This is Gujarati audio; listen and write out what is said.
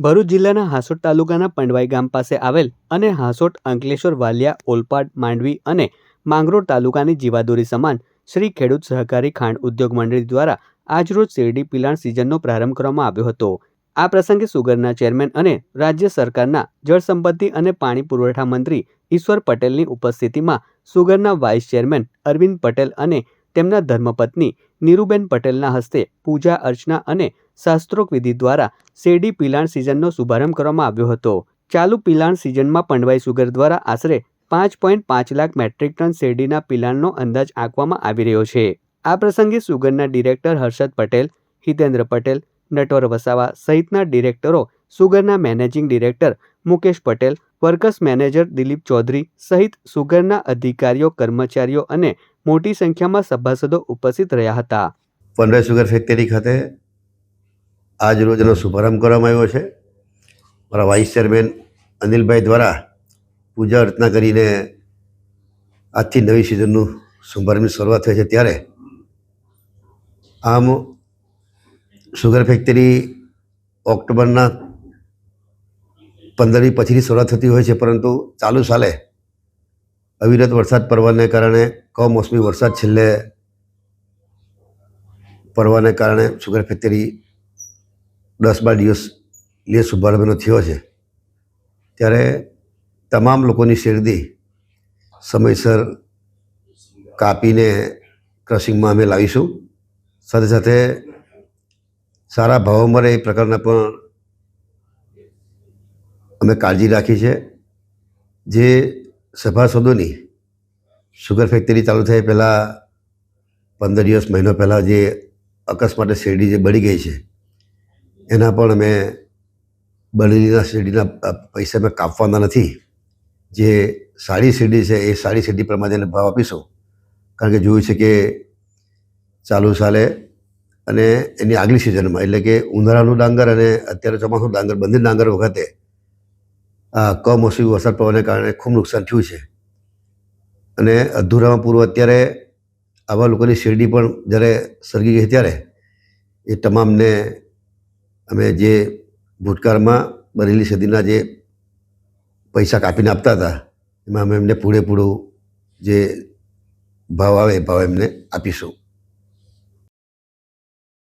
ભરૂચ જિલ્લાના હાસોટ તાલુકાના પંડવાઈ ગામ પાસે આવેલ અને હાસોટ અંકલેશ્વર વાલિયા, ઓલપાડ, માંડવી અને માંગરોળ તાલુકાની જીવાદોરી સમાન શ્રી ખેડૂત સહકારી ખાંડ ઉદ્યોગ મંડળી દ્વારા આજરોજ શેરડી પિલાણ સિઝનનો પ્રારંભ કરવામાં આવ્યો હતો. આ પ્રસંગે સુગરના ચેરમેન અને રાજ્ય સરકારના જળસંપત્તિ અને પાણી પુરવઠા મંત્રી ઈશ્વર પટેલની ઉપસ્થિતિમાં સુગરના વાઇસ ચેરમેન અરવિંદ પટેલ અને તેમના ધર્મપત્ની નીરુબેન પટેલના હસ્તે પૂજા અર્ચના અને શાસ્ત્રોક વિધિ દ્વારા શેરડી પિલાણ સિઝનનો શુભારંભ કરવામાં આવ્યો હતો. ચાલુ પિલાણ સિઝનમાં પંડવાઈ સુગર દ્વારા આશરે પાંચ પોઈન્ટ પાંચ લાખ મેટ્રિક ટન શેરડીના પિલાણનો અંદાજ આંકવામાં આવી રહ્યો છે. આ પ્રસંગે સુગરના ડિરેક્ટર હર્ષદ પટેલ, હિતેન્દ્ર પટેલ, નટવર વસાવા સહિતના ડિરેક્ટરો, સુગરના managing director Mukesh Patel works manager Dilip Chaudhary સહિત સુગરના અધિકારીઓ, કર્મચારીઓ અને મોટી સંખ્યામાં સભાસદો ઉપસ્થિત રહ્યા હતા. પંદર સુગર ફેક્ટરી ખાતે આજ રોજનો શુભારંભ કરવામાં આવ્યો છે. મારા વાઇસ ચેરમેન અનિલભાઈ દ્વારા પૂજા અર્ચના કરીને આજથી નવી સિઝનનું શુભારંભની શરૂઆત થઈ છે. ત્યારે આમ સુગર ફેક્ટરી ઓક્ટોબરના પંદરમી પછીની શરૂઆત થતી હોય છે, પરંતુ ચાલુ સાલે અવિરત વરસાદ પડવાને કારણે, કમોસમી વરસાદ છેલ્લે પડવાને કારણે સુગર ફેક્ટરી દસ બાર દિવસ લે શુભારંભનો થયો છે. ત્યારે તમામ લોકોની શેરદી સમયસર કાપીને ક્રશિંગમાં અમે લાવીશું. સાથે સાથે સારા ભાવો મળે એ પ્રકારના પણ અમે કાળજી રાખી છે. જે સભાસદોની સુગર ફેક્ટરી ચાલુ થાય પહેલાં પંદર દિવસ, મહિનો પહેલાં જે અકસ્માતે શેરડી જે બળી ગઈ છે, એના પણ અમે બળેલીના શેરડીના પૈસા અમે કાપવાના નથી. જે સારી શેરડી છે, એ સારી શેરડી પ્રમાણે એને ભાવ આપીશું. કારણ કે જોયું છે કે ચાલુ સાલે અને એની આગલી સિઝનમાં એટલે કે ઉનાળાનું ડાંગર અને અત્યારે ચોમાસું ડાંગર બંને ડાંગર વખતે કમોસમી વરસાદ પડવાને કારણે ખૂબ નુકસાન થયું છે. અને અધૂરામાં પૂર્વ અત્યારે આવા લોકોની શેરડી પણ જ્યારે સળગી ગઈ ત્યારે એ તમામને અમે જે ભૂતકાળમાં બનેલી સદીના જે પૈસા કાપીને આપતા હતા, એમાં અમે એમને પૂરેપૂરું જે ભાવ આવે એ ભાવ એમને આપીશું.